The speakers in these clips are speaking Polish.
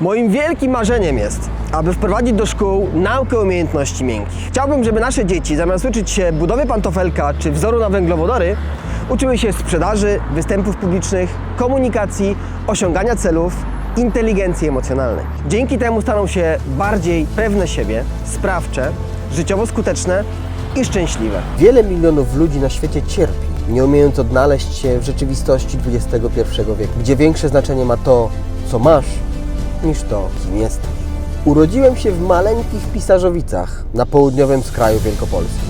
Moim wielkim marzeniem jest, aby wprowadzić do szkół naukę umiejętności miękkich. Chciałbym, żeby nasze dzieci zamiast uczyć się budowy pantofelka czy wzoru na węglowodory, uczyły się sprzedaży, występów publicznych, komunikacji, osiągania celów, inteligencji emocjonalnej. Dzięki temu staną się bardziej pewne siebie, sprawcze, życiowo skuteczne i szczęśliwe. Wiele milionów ludzi na świecie cierpi, nie umiejąc odnaleźć się w rzeczywistości XXI wieku, gdzie większe znaczenie ma to, co masz, niż to, kim jesteś. Urodziłem się w maleńkich Pisarzowicach na południowym skraju Wielkopolski.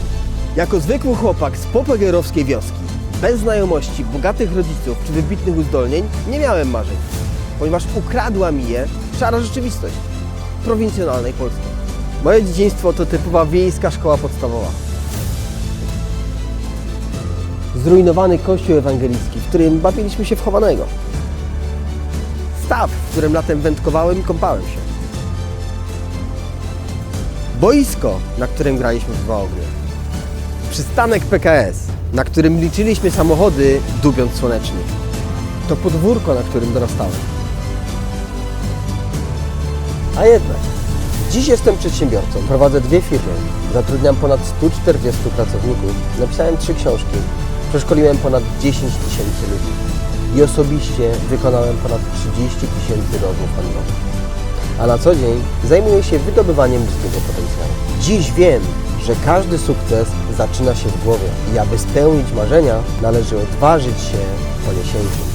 Jako zwykły chłopak z popegerowskiej wioski, bez znajomości, bogatych rodziców czy wybitnych uzdolnień, nie miałem marzeń, ponieważ ukradła mi je szara rzeczywistość prowincjonalnej Polski. Moje dzieciństwo to typowa wiejska szkoła podstawowa. Zrujnowany kościół ewangelicki, w którym bawiliśmy się w chowanego. Staw, w którym latem wędkowałem i kąpałem się. Boisko, na którym graliśmy w dwa ognie. Przystanek PKS, na którym liczyliśmy samochody, dubiąc słonecznik. To podwórko, na którym dorastałem. A jednak, dziś jestem przedsiębiorcą. Prowadzę dwie firmy, zatrudniam ponad 140 pracowników, napisałem trzy książki, przeszkoliłem ponad 10 tysięcy ludzi i osobiście wykonałem ponad 30 tysięcy rozmów handlowych. A na co dzień zajmuję się wydobywaniem ludzkiego potencjału. Dziś wiem, że każdy sukces zaczyna się w głowie i aby spełnić marzenia, należy odważyć się poniesięciem.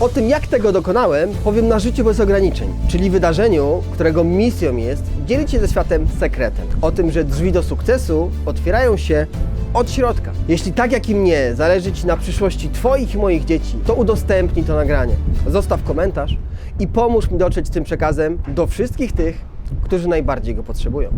O tym, jak tego dokonałem, powiem na Życiu bez ograniczeń, czyli wydarzeniu, którego misją jest dzielić się ze światem sekretem. O tym, że drzwi do sukcesu otwierają się od środka. Jeśli tak jak i mnie zależy Ci na przyszłości Twoich i moich dzieci, to udostępnij to nagranie. Zostaw komentarz i pomóż mi dotrzeć tym przekazem do wszystkich tych, którzy najbardziej go potrzebują.